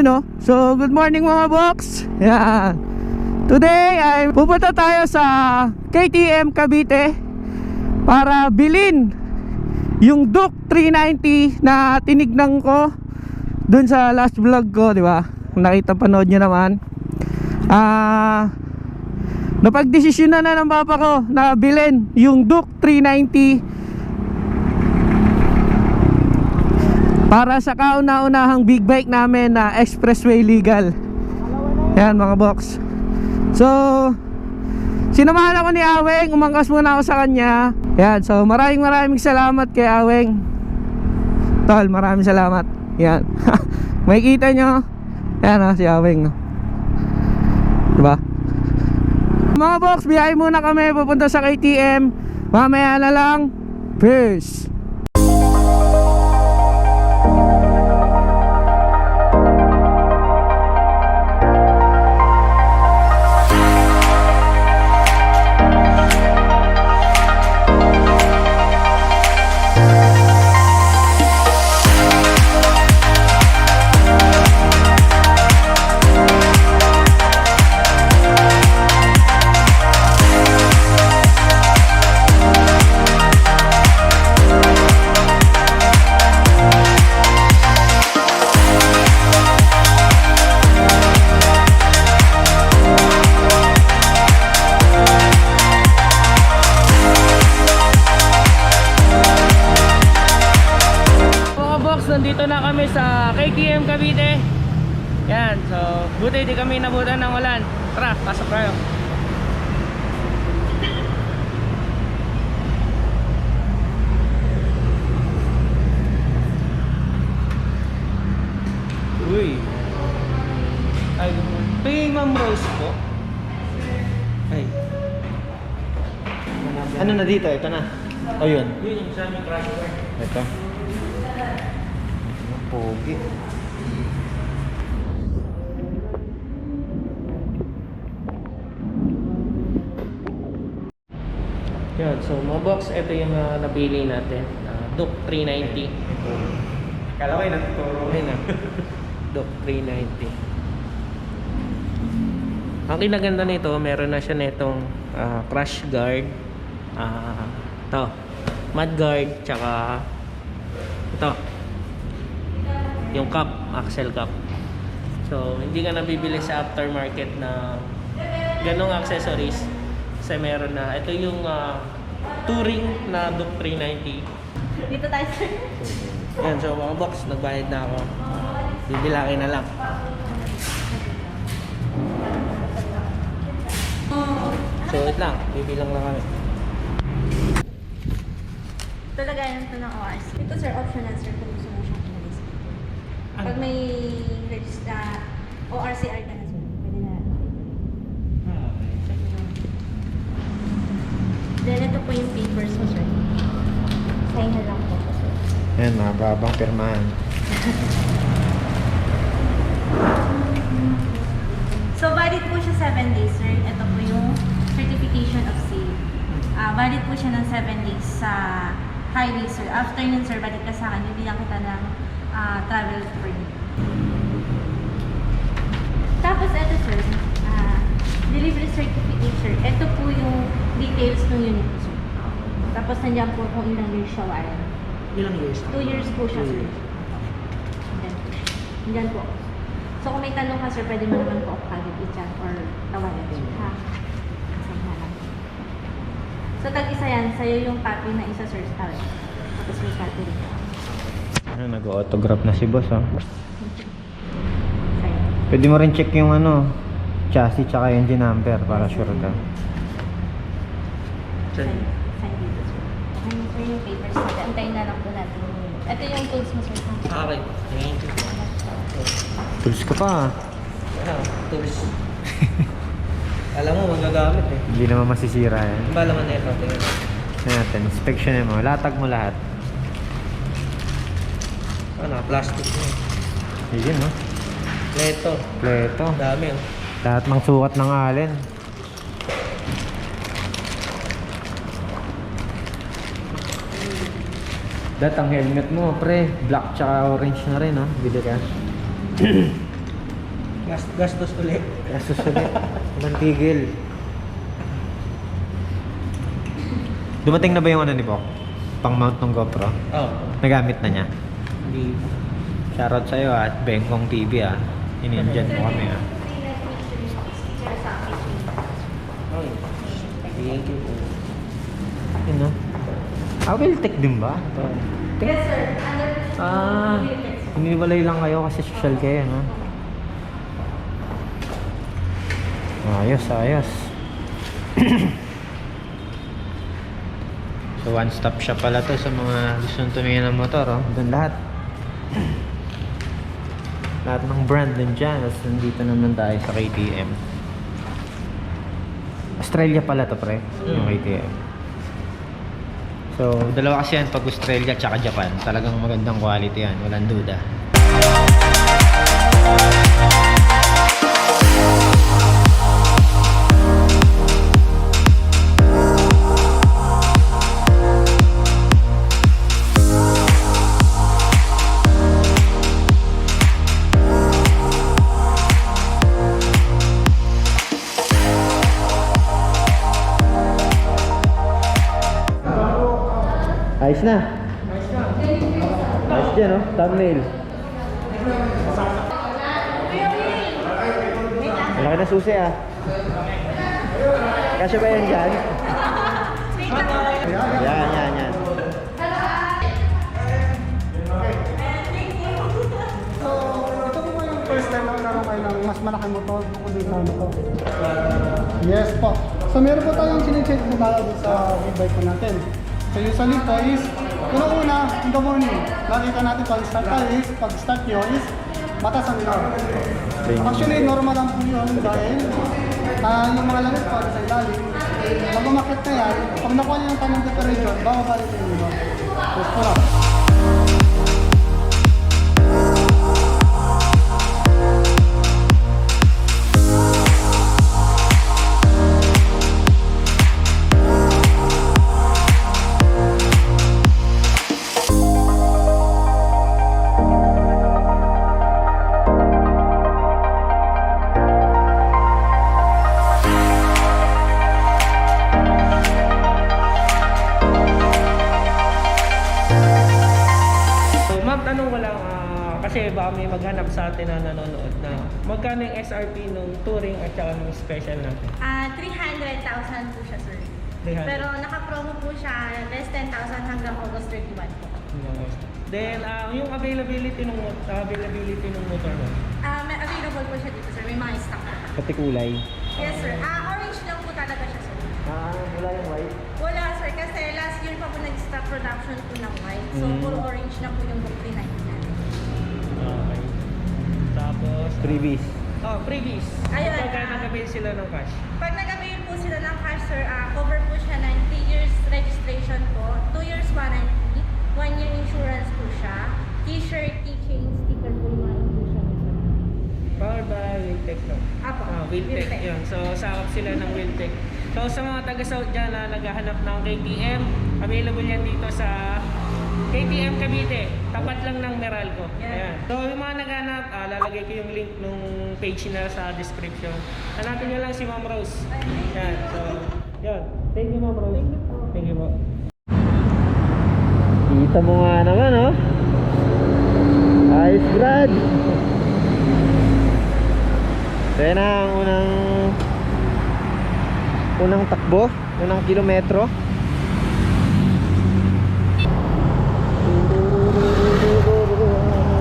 Yun know? So, good morning mga box. Yan. Today ay pupunta tayo sa KTM Cavite para bilin yung Duke 390 na tinignan ko dun sa last vlog ko, di ba? Nakita panood nyo naman. Ah, napagdesisyon na na ng papa ko na bilhin yung Duke 390 para sa kauna-unahang big bike namin na expressway legal. Yan mga box. So, sinamahan ako ni Aweng, umangkas muna ako sa kanya. Yan, so maraming maraming salamat kay Aweng. Tol, maraming salamat. Yan. Makikita nyo. Yan oh, si Aweng. Diba? Mga box, biyahe muna kami pupunta sa KTM. Mamaya na lang. Peace! Yan, so buti di kami nabutan ng ulan. Tara, pasok tayo. Uy. Ay, ping Ma'am Rose po. Ay. Ano na dito? Ito na. O yun. Yun yung sa aming course. Ito. Pogi. Yan, so mga box, ito yung uh, napili natin. Uh, Duke 390. Kala ko yung natuturo. Ayun na. Duke 390. Ang kinaganda nito, meron na siya nitong ah, crash guard. Ah, to. Mud guard, tsaka ito. Yung cup, axle cup. So, hindi ka nabibili sa aftermarket na ganong accessories. Kasi meron na. Ito yung ah, touring na Duke 390. Dito tayo sir. Yan, so mga box, nagbayad na ako. Bibilaki na lang. So, wait lang. Bibilang lang kami. Ito lagayan to ng ORC. Ito sir, optional sir kung gusto mo siyang inalis. Pag may register, ORCR ka na sir, pwede na. Then ito po yung papers mo sir. Sign na lang po po sir. Yan, mababang pirmahan. So valid po siya 7 days sir. Ito po yung certification of sale. Ah, valid po siya ng 7 days sa highway sir. After nun sir, balik ka sa akin, bibigyan kita ng ah, travel permit. Tapos ito sir, ah, delivery certificate sir. Ito po yung details ng unit sir. Tapos nandiyan po kung ilang years siya warranty. Ilang years? 2 years po siya Two years. Nandiyan po siya. Po. So kung may tanong ka sir, pwede mo naman po ako kagad i-chat or tawagan sir. Ha? So tag-isa yan, sa'yo yung copy na isa sir tawag. Tapos may copy rin. Ano, nag-autograph na si boss. Sa'yo. Pwede mo rin check yung ano, chassis tsaka engine number para sure ka. Sign, Ito yung tools mo sir. Okay. Thank you. Tools ka pa, ah. Ano? Tools. Alam mo, magagamit eh. Hindi naman masisira yan. Ang bala man na ito. Tingnan. Natin, inspection mo. Latag mo lahat. Ano, plastic na. Yun, no? Leto. Pleto. Dami oh. Lahat ng sukat ng allen. Dat, ang helmet mo, pre. Black tsaka orange na rin, ha? Bili ka. Gas- gastos ulit. Kaso sulit. Walang tigil. Dumating na ba yung ano ni Bok? Pang mount ng GoPro? Oh, Nagamit na niya. hindi. Shoutout sa'yo ah, at Bengkong TV ah. Inindian mo kami ah. Thank you po. Ah, will take din ba? Yes, sir. Under Ah, hiniwalay lang kayo kasi social kayo, no? Ayos, ayos. so, one-stop shop pala to sa mga gustong tumingin ng motor, oh. Doon lahat. lahat ng brand dun dyan. Tapos nandito naman tayo sa KTM. Australia pala to, pre. Yung. KTM. So, dalawa kasi yan pag Australia tsaka Japan. Talagang magandang quality yan. Walang duda. Ayos na. Ayos dyan, oh. Thumbnail. Malaki na susi, ah. Kasya ba yan dyan? Yan, yan, yan. Na mas malaking motor bukod din sa motor? Yes po. So, meron po tayong sinecheck tayo dun sa big bike po natin. So, usually po is, una-una, in the morning, nakita natin pag start tayo is, pag start nyo is, mataas ang minor. Actually, normal lang po yun dahil ah, yung mga langit po sa ilalim, pag umakit na yan, pag nakuha niyo yung tamang temperature, bababa rin yung minor. Yes po lang. So, ma'am, tanong ko lang, ah, kasi baka may maghanap sa atin na nanonood na magkano yung SRP nung touring at saka nung special natin? Ah, 300,000 po siya, sir. 300. Pero naka-promo po siya, less 10,000 hanggang August 31 po. Then, ah, yung availability ng availability ng motor mo. Ah, may available po siya dito, sir. May mga stock po. Pati kulay. Yes, sir. Ah, orange lang po talaga siya, sir. Ah, wala yung white. Wala, sir. Kasi last year pa po nag-stop production po ng white. So, Mm. puro orange na po yung book Freebies. oh, freebies. Ayun, Pagka ah. nag-avail sila ng cash. Pag nag-avail po sila ng cash, sir, ah, cover po siya ng 3 years registration po, 2 years warranty, 1 year insurance po siya, t-shirt, keychain, sticker po yung mga inclusion. Powered by Wiltec no? Apo, Ah, Wiltec, Wiltec. yun. So, sakop sila ng Wiltec. So, sa mga taga-South dyan na naghahanap ng KTM, available yan dito sa KTM Cavite. Tapat lang ng Meralco. Yeah. Ayan. So, yung mga naghahanap, ah, lalagay ko yung link nung page nila sa description. Hanapin nyo lang si Ma'am Rose. Yan. So, yun. Thank you, Ma'am Rose. Thank you po. Thank you po. Kita mo nga naman, oh. Ayos, Brad. So, yan na ang unang unang takbo, unang kilometro.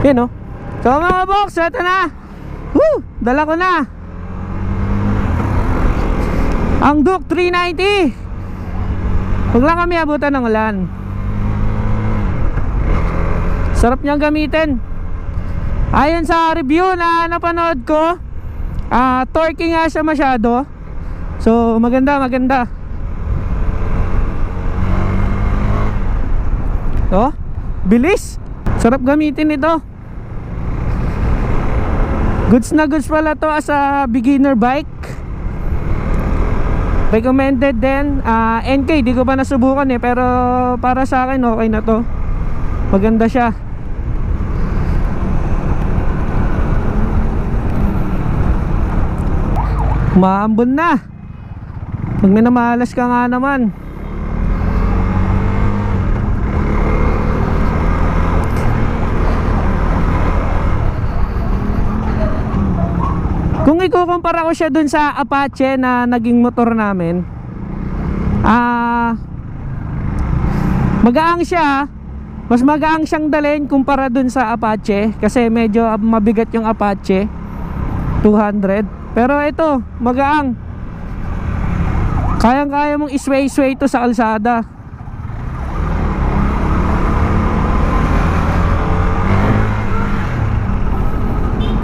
Yan o. So mga box, ito na. Woo! Dala ko na. Ang Duke 390. Huwag lang kami abutan ng ulan. Sarap niyang gamitin. Ayon sa review na napanood ko, ah torque nga siya masyado. So maganda, maganda. Oh, bilis. Sarap gamitin ito. Goods na goods pala to as a beginner bike. Recommended din. Ah, NK, di ko pa nasubukan eh. Pero para sa akin, okay na to. Maganda siya. Maambon na. Pag minamalas ka nga naman. Kung ikukumpara ko siya dun sa Apache na naging motor namin, ah, magaang siya, mas magaang siyang dalhin kumpara dun sa Apache kasi medyo mabigat yung Apache 200 pero ito magaang. Kayang kaya mong isway-sway to sa kalsada.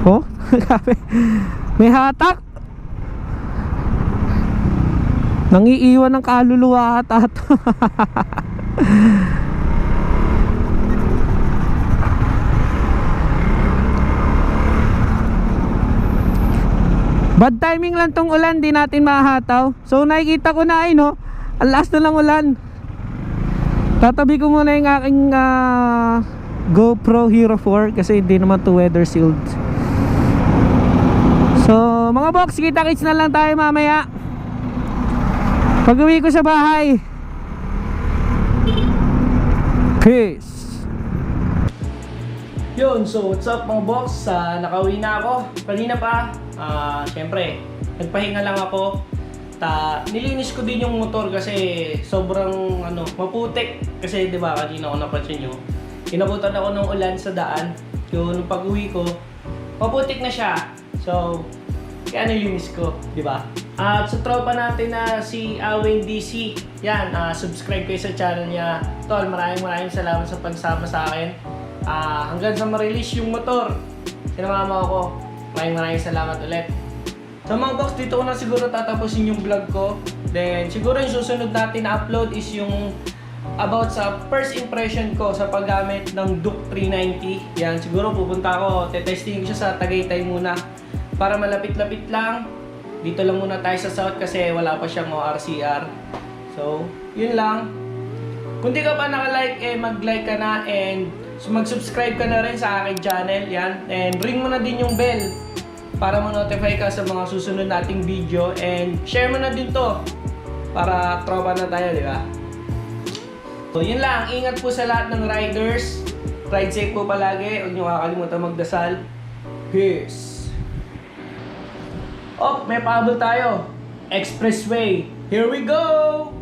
Oh grabe may hatak nangiiwan ng kaluluwa ata to. Bad timing lang tong ulan, di natin mahataw. So nakikita ko na ay no, ang last na lang ulan. Tatabi ko muna yung aking ah, GoPro Hero 4 kasi hindi naman to weather sealed. So mga box, kita kits na lang tayo mamaya. Pag uwi ko sa bahay. Peace! Yun, so what's up mga boss? Uh, nakauwi na ako. Kanina pa, ah, syempre, nagpahinga lang ako. Ta, nilinis ko din yung motor kasi sobrang ano, maputik. Kasi 'di ba kanina ko napansin nyo, inabutan ako ng ulan sa daan. Yung nung pag-uwi ko, maputik na siya. So, kaya nilinis ko, di ba? At sa tropa natin na si Awing DC, yan, ah, subscribe kayo sa channel niya. Tol, maraming maraming salamat sa pagsama sa akin. Ah, hanggang sa ma-release yung motor, sinamama ako. Maraming maraming salamat ulit. Sa mga box, dito ko na siguro tatapusin yung vlog ko. Then, siguro yung susunod natin na upload is yung about sa first impression ko sa paggamit ng Duke 390. Yan, siguro pupunta ako, tetesting ko siya sa Tagaytay muna. Para malapit-lapit lang. Dito lang muna tayo sa South kasi wala pa siyang ORCR. So, yun lang. Kung di ka pa naka-like, eh mag-like ka na and mag-subscribe ka na rin sa aking channel. Yan. And ring mo na din yung bell para ma-notify ka sa mga susunod nating video and share mo na din to para tropa na tayo, di ba? So, yun lang. Ingat po sa lahat ng riders. Ride safe po palagi. Huwag niyo kakalimutan magdasal. Peace! Oh, may pahabol tayo. Expressway. Here we go!